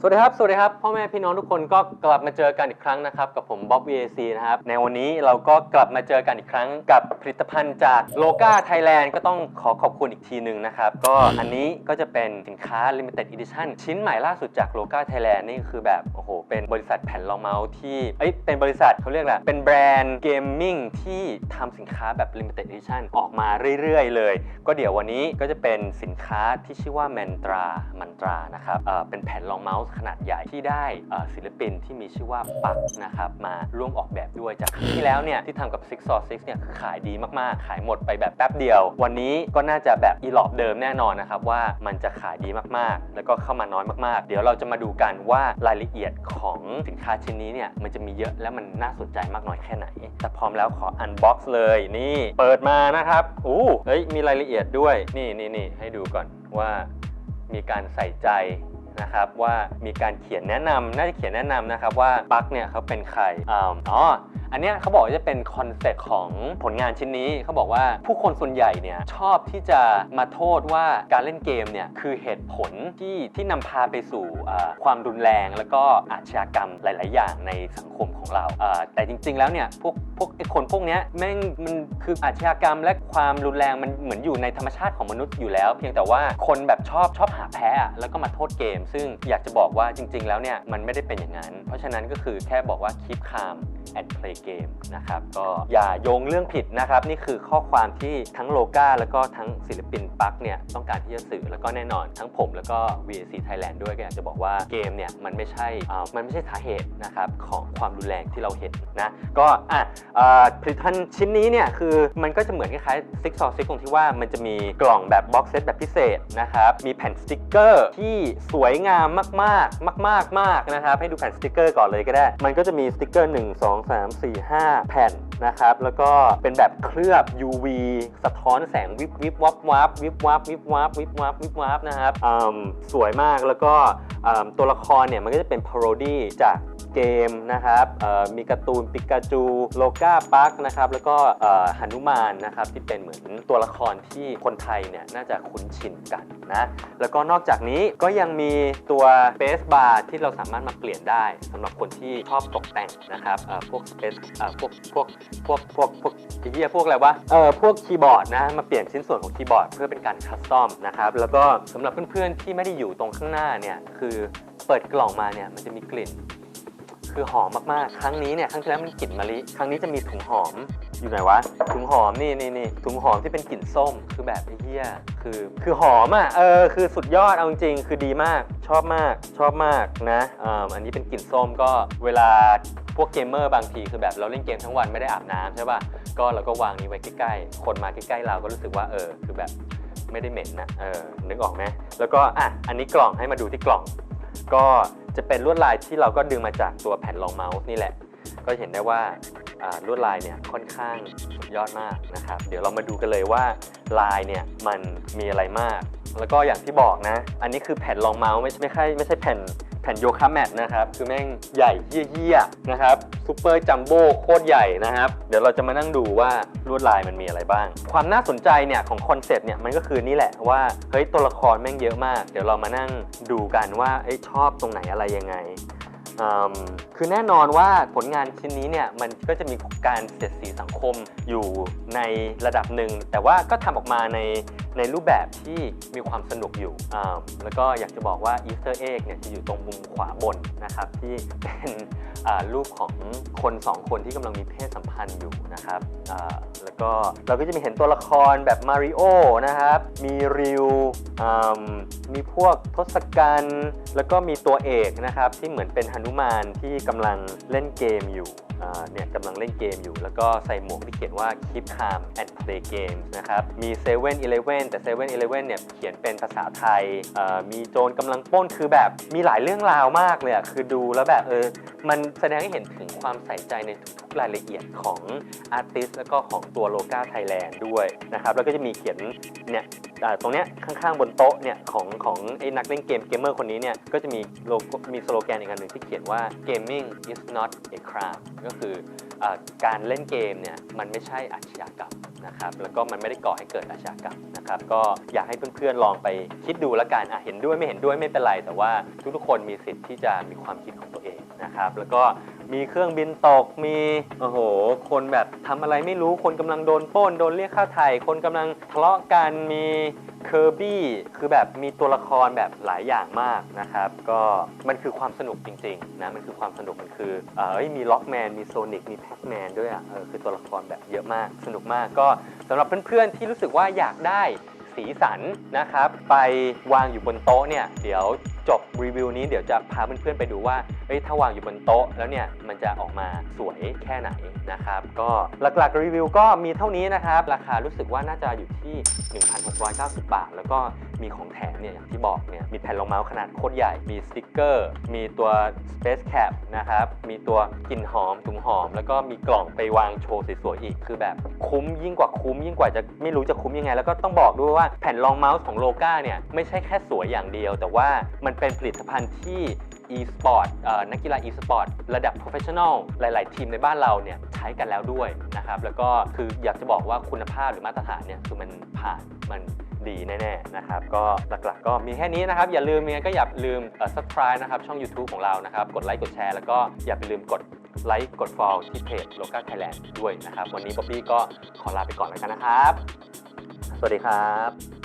สวัสดีครับ สวัสดีครับ พ่อแม่พี่น้องทุกคนก็กลับมาเจอกันอีกครั้งนะครับ กับผมบ๊อบ VAC นะครับ ในวันนี้เราก็กลับมาเจอกันอีกครั้งกับผลิตภัณฑ์จากโลกาไทยแลนด์ก็ต้องขอขอบคุณอีกทีหนึ่งนะครับ ก็อันนี้ก็จะเป็นสินค้า Limited Edition ชิ้นใหม่ล่าสุดจากโลกาไทยแลนด์นี่คือแบบ โอ้โห เป็นบริษัทแผ่นรองเมาส์ที่ เอ้ย เป็นบริษัทเขาเรียกแหละเป็นแบรนด์เกมมิ่งที่ทำสินค้าแบบ Limited Edition ออกมาเรื่อยๆ เลย ก็เดี๋ยววันนี้ก็จะเป็นสินค้าที่ชื่อว่า Mantra Mantra นะครับเออเป็นแผ่นรองเมาส์ขนาดใหญ่ที่ได้ศิลปินที่มีชื่อว่าปักนะครับมาร่วมออกแบบด้วยจากครั้งที่แล้วเนี่ยที่ทำกับ Six Saw Six เนี่ยคือขายดีมากๆ ขายหมดไปแบบแป๊บเดียว วันนี้ก็น่าจะแบบอีหลอบเดิมแน่นอนนะครับว่ามันจะขายดีมากๆ แล้วก็เข้ามาน้อยมากๆ เดี๋ยวเราจะมาดูกันว่ารายละเอียดของสินค้าชิ้นนี้เนี่ยมันจะมีเยอะและมันน่าสนใจมากน้อยแค่ไหน แต่พร้อมแล้วขออันบ็อกซ์เลยนี่เปิดมานะครับอู้เฮ้ยมีรายละเอียดด้วยนี่นี่นี่ให้ดูก่อนว่ามีการใส่ใจ นะครับว่ามีการเขียนแนะนำน่าจะเขียนแนะนำนะครับว่าปักเนี่ยเขาเป็นใครอ๋อ๋อันเนี้ยเขาบอกว่าจะเป็นคอนเซ็ปต์ของผลงานชิ้นนี้เขาบอกว่าผู้คนส่วนใหญ่เนี่ยชอบที่จะมาโทษว่าการเล่นเกมเนี่ยคือเหตุผลที่ที่นำพาไปสู่ความรุนแรงแล้วก็อาชญากรรมหลาย ๆ อย่างในสังคมของเรา แต่จริง ๆ แล้วเนี่ยพวกพวกไอ้คนพวกเนี้ยแม่งมันคืออาชญากรรมและความรุนแรงมันเหมือนอยู่ในธรรมชาติของมนุษย์อยู่แล้ว เพียงแต่ว่าคนแบบชอบชอบหาแพ้แล้วก็มาโทษเกม ซึ่งอยากจะบอกว่าจริง ๆ แล้วเนี่ยมันไม่ได้เป็นอย่างนั้น เพราะฉะนั้นก็คือแค่บอกว่า keep calm and play game นะครับก็อย่าโยงเรื่องผิดนะครับ นี่คือข้อความที่ทั้งโลกาแล้วก็ทั้งศิลปินปักเนี่ยต้องการที่จะสื่อแล้วก็แน่นอน ทั้งผมแล้วก็ VAC Thailand ด้วยก็อยากจะบอกว่าเกมเนี่ยมันไม่ใช่มันไม่ใช่สาเหตุนะครับของความรุนแรงที่เราเห็นนะก็อะผลิตภัณฑ์ชิ้นนี้เนี่ยคือมันก็จะเหมือนคล้ายๆซิกซอซิกตรงที่ว่ามันจะมีกล่องแบบบ็อกเซตแบบพิเศษนะครับมีแผ่นสติกเกอร์ที่สวยงามมากๆ มากๆมากนะครับให้ดูแผ่นสติกเกอร์ก่อนเลยก็ได้ มันก็จะมีสติกเกอร์1 2 3 4 5 แผ่น นะครับ แล้วก็เป็นแบบเคลือบ UV สะท้อนแสงวิบวิบวับวับวิบวับวิบวับวิบวับวิบวับนะครับสวยมากแล้วก็ตัวละครเนี่ยมันก็จะเป็นพาโรดี้จากเกมนะครับมีการ์ตูนปิกาจูโลกาปักนะครับ แล้วก็หนุมานนะครับที่เป็นเหมือนตัวละครที่คนไทยเนี่ยน่าจะคุ้นชินกันนะ แล้วก็นอกจากนี้ก็ยังมีตัวเ a สบาร์ที่เราสามารถมาเปลี่ยนได้สำหรับคนที่ชอบตกแต่งนะครับพวกเอ่อพวกพวกพวกพวกพวกไอ้เหี้ยพวกอะไรวะเออพวกคีย์บอร์ดนะมาเปลี่ยนชิ้นส่วนของคีย์บอร์ดเพื่อเป็นการคัสตอมนะครับแล้วก็สำหรับเพื่อนๆที่ไม่ได้อยู่ตรงข้างหน้าเนี่ยคือเปิดกล่องมาเนี่ยมันจะมีกลิ่น คือหอมมากๆ ครั้งนี้เนี่ยครั้งที่แล้วมันกลิ่นมะลิครั้งนี้จะมีถุงหอมอยู่ไหนวะถุงหอมนี่นี่นี่ถุงหอมที่เป็นกลิ่นส้มคือแบบไอ้เหี้ยคือคือหอมอะเออคือสุดยอดเอาจริงคือดีมากชอบมากชอบมากนะอ่อันนี้เป็นกลิ่นส้มก็เวลา พวกเกมเมอร์บางทีคือแบบเราเล่นเกมทั้งวันไม่ได้อาบน้ำใช่ป่ะก็เราก็วางนี้ไว้ใกล้ๆ คนมาใกล้ๆเราก็รู้สึกว่าเออคือแบบไม่ได้เหม็นนะเออนึกออกไหมแล้วก็อะอันนี้กล่องให้มาดูที่กล่อง ก็จะเป็นลวดลายที่เราก็ดึงมาจากตัวแผ่นรองเมาส์นี่แหละ ก็เห็นได้ว่าลวดลายเนี่ยค่อนข้างสุดยอดมากนะครับ เดี๋ยวเรามาดูกันเลยว่าลายเนี่ยมันมีอะไรมาก แล้วก็อย่างที่บอกนะ อันนี้คือแผ่นรองเมาส์ไม่ใช่ไม่ใช่ไม่ใช่แผ่น ผ่นโยคะแมทนะครับ คือแม่งใหญ่เยี่ยๆนะครับซูเปอร์จัมโบ้โคตรใหญ่นะครับ เดี๋ยวเราจะมานั่งดูว่าลวดลายมันมีอะไรบ้าง ความน่าสนใจเนี่ยของคอนเซปต์เนี่ยมันก็คือนี่แหละว่าเฮ้ยตัวละครแม่งเยอะมาก เดี๋ยวเรามานั่งดูกันว่าอ้ชอบตรงไหนอะไรยังไงอืมคือแน่นอนว่าผลงานชิ้นนี้เนี่ยมันก็จะมีการเสียดสีสังคมอยู่ในระดับหนึ่ง แต่ว่าก็ทำออกมาใน ในรูปแบบที่มีความสนุกอยู่ แล้วก็อยากจะบอกว่า Easter egg เนี่ยจะอยู่ตรงมุมขวาบนนะครับ ที่เป็นรูปของคนสองคนที่กำลังมีเพศสัมพันธ์อยู่นะครับแล้วก็เราก็จะมีเห็นตัวละครแบบมาริโอนะครับ มีริวมีพวกทศกัณฐ์แล้วก็มีตัวเอกนะครับ ที่เหมือนเป็นหนุมานที่กำลังเล่นเกมอยู่ เนี่ยกำลังเล่นเกมอยู่ แล้วก็ใส่หมวกที่เขียนว่า keep calm and play games นะครับ มี7 e เ e ่ e อแต่7 e เ e ่ e เนี่ยเขียนเป็นภาษาไทย มีโจรกำลังป้นคือแบบมีหลายเรื่องราวมากเลยคือดูแล้วแบบเออ มันแสดงให้เห็นถึงความใส่ใจในทุก รายละเอียดของอาร์ติสแล้วก็ของตัวโลกาไทยแลนด์ด้วยนะครับแล้วก็จะมีเขียนเนี่ยตรงเนี้ยข้างๆบนโต๊ะเนี่ยของของไอ้นักเล่นเกมเกมเมอร์คนนี้เนี่ยก็จะมีโลโก้มีสโลแกนอีกอันหนึ่งที่เขียนว่า gaming is not a crime ก็คืออการเล่นเกมเนี่ยมันไม่ใช่อาชญากรรมนะครับแล้วก็มันไม่ได้ก่อให้เกิดอาชญากรรม นะครับก็อยากให้เพื่อนๆลองไปคิดดูแล้วกันอะเห็นด้วยไม่เห็นด้วยไม่เป็นไร แต่ว่าทุกๆคนมีสิทธิ์ที่จะมีความคิดของตัวเองนะครับแล้วก็มีเครื่องบินตกมีโอ้โหคนแบบ ทำอะไรไม่รู้คนกำลังโดนปล้นโดนเรียกค่าไถ่คนกำลังทะเลาะกันมีเคอร์บี้คือแบบมีตัวละครแบบหลายอย่างมากนะครับ ก็มันคือความสนุกจริงๆนะมันคือความสนุกมันคือเอ้ยมีล็อกแมนมีโซนิกมีแพ็กแมนด้วยอะเออคือตัวละครแบบเยอะมากสนุกมากก็สำหรับเพื่อนๆที่รู้สึกว่าอยากได้สีสันนะครับ ไปวางอยู่บนโต๊ะเนี่ย เดี๋ยว จบรีวิวนี้เดี๋ยวจะพาเพื่อนๆไปดูว่าเอ้ยถ้าวางอยู่บนโต๊ะแล้วเนี่ยมันจะออกมาสวยแค่ไหนนะครับก็หลักๆรีวิวก็มีเท่านี้นะครับราคารู้สึกว่าน่าจะอยู่ที่ 1,690 บาท แล้วก็มีของแถมเนี่ยอย่างที่บอกเนี่ยมีแผ่นรองเมาส์ขนาดโคตรใหญ่มีสติกเกอร์ มีตัว Space Cap นะครับมีตัวกลิ่นหอมถุงหอม แล้วก็มีกล่องไปวางโชว์สวยๆอีกคือแบบคุ้มยิ่งกว่าคุ้มยิ่งกว่าจะไม่รู้จะคุ้มยังไง แล้วก็ต้องบอกด้วยว่าแผ่นรองเมาส์ของโลกาเนี่ยไม่ใช่แค่สวยอย่างเดียว แต่ว่ามันเป็นผลิตภัณฑ์ที่ e-sport นักกีฬา e-sport ระดับ professional หลาย ๆ ทีมในบ้านเราเนี่ยใช้กันแล้วด้วยนะครับแล้วก็คืออยากจะบอกว่าคุณภาพหรือมาตรฐานเนี่ยคือมันผ่านมันดีแน่ ๆ นะครับ ก็หลัก ๆ ก็มีแค่นี้นะครับ อย่าลืมยังไงก็อย่าลืม subscribe นะครับ ช่อง YouTube ของเรานะครับ กดไลค์กดแชร์แล้วก็อย่าไปลืมกดไลค์กด follow ที่เพจ Local Thailand ด้วยนะครับ วันนี้บ๊อบบี้ก็ขอลาไปก่อนแล้วกันนะครับ สวัสดีครับ